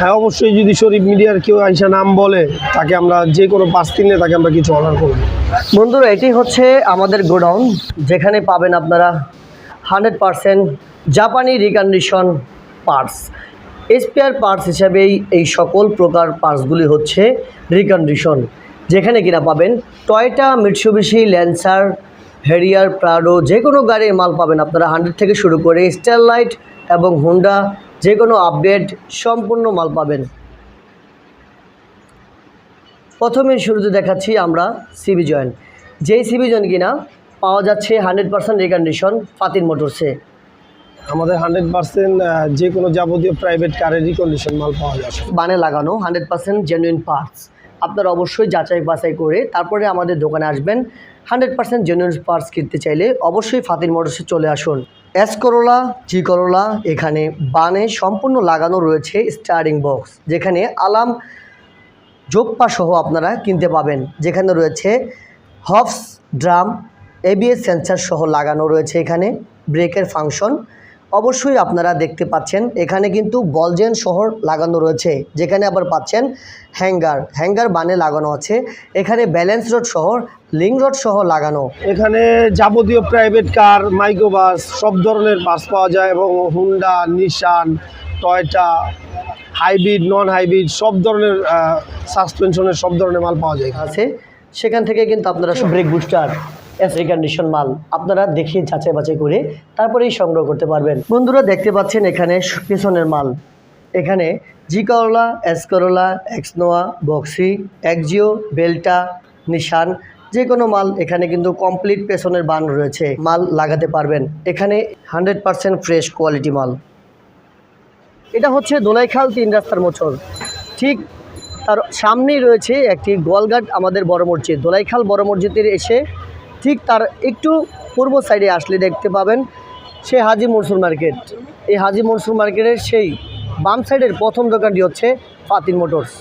হ্যাঁ অবশ্যই যদি শরীফ মিডিয়ার কেউ আইসা নাম বলে, তাকে আমরা যে কোনো পাঁচ কিনলে তাকে আমরা কিছু অর্ডার করব। বন্ধুরা এটি হচ্ছে আমাদের গোডাউন, যেখানে পাবেন আপনারা হান্ড্রেড পারসেন্ট জাপানি রিকন্ডিশন পার্টস স্পেয়ার পার্টস হিসাবেই এই সকল প্রকার পার্টসগুলি হচ্ছে রিকন্ডিশন যেখানে কিনা পাবেন Toyota Mitsubishi Lancer Harrier Prado যে কোনো গাড়ির মাল পাবেন আপনারা হান্ড্রেড থেকে শুরু করে স্টারলাইট এবং হুন্ডা যে কোনো আপডেট সম্পূর্ণ মাল পাবেন। প্রথমে শুরুতে দেখাচ্ছি আমরা সিবি জয়েন যেই সিবি জয়েন্ট কিনা পাওয়া যাচ্ছে হান্ড্রেড পার্সেন্ট রিকন্ডিশন ফাতিন মোটরসে আমাদের হান্ড্রেড পার্সেন্ট যে কোনো যাবতীয় প্রাইভেট কারেরই কন্ডিশন মাল পাওয়া যাচ্ছে বানে লাগানো হান্ড্রেড পার্সেন্ট জেনুইন পার্টস আপনারা অবশ্যই যাচাই বাছাই করে তারপরে আমাদের দোকানে আসবেন। হান্ড্রেড পার্সেন্ট জেনুইন পার্টস কিনতে চাইলে অবশ্যই ফাতিন মোটরসে চলে আসুন। এস করোলা জি করোলা এখানে বানে সম্পূর্ণ লাগানো রয়েছে স্টারিং বক্স যেখানে আলাম যোগপা সহ আপনারা কিনতে পাবেন। যেখানে রয়েছে হফস ড্রাম এবিএস সেন্সার সহ লাগানো রয়েছে এখানে ব্রেকের ফাংশন অবশ্যই আপনারা দেখতে পাচ্ছেন এখানে কিন্তু বলজেন শহর লাগানো রয়েছে যেখানে আবার পাচ্ছেন হ্যাঙ্গার। হ্যাঙ্গার বানে লাগানো আছে এখানে ব্যালেন্স রোড সহ লিঙ্ক রোড সহ লাগানো। এখানে যাবতীয় প্রাইভেট কার মাইক্রোবাস সব ধরনের বাস পাওয়া যায় এবং Honda Nissan Toyota hybrid non hybrid সব ধরনের সাসপেনশনের সব ধরনের মাল পাওয়া যায় আছে সেখান থেকে কিন্তু আপনারা ব্রেক বুস্টার এস কন্ডিশন মাল। আপনারা দেখে যাচাই বাছাই করে তারপরেই সংগ্রহ করতে পারবেন। বন্ধুরা, দেখতে পাচ্ছেন এখানে পেছনের মাল। এখানে জি করোলা এস করোলা এক্সনোয়া বক্সি একজিও বেলটা নিশান যে কোনো মাল এখানে কিন্তু কমপ্লিট পেছনের বান রয়েছে। মাল লাগাতে পারবেন। এখানে হান্ড্রেড পারসেন্ট ফ্রেশ কোয়ালিটি মাল। এটা হচ্ছে দোলাইখাল তিন রাস্তার মোচর ঠিক তার সামনেই রয়েছে একটি গোয়ালঘাট আমাদের বড় মসজিদ। দোলাইখাল বড় মসজিদের এসে ঠিক তার একটু পূর্ব সাইডে আসলে দেখতে পাবেন সে হাজি মনসুর মার্কেট। এই হাজি মনসুর মার্কেটের সেই বাম সাইডের প্রথম দোকানটি হচ্ছে ফাতিন মোটরস।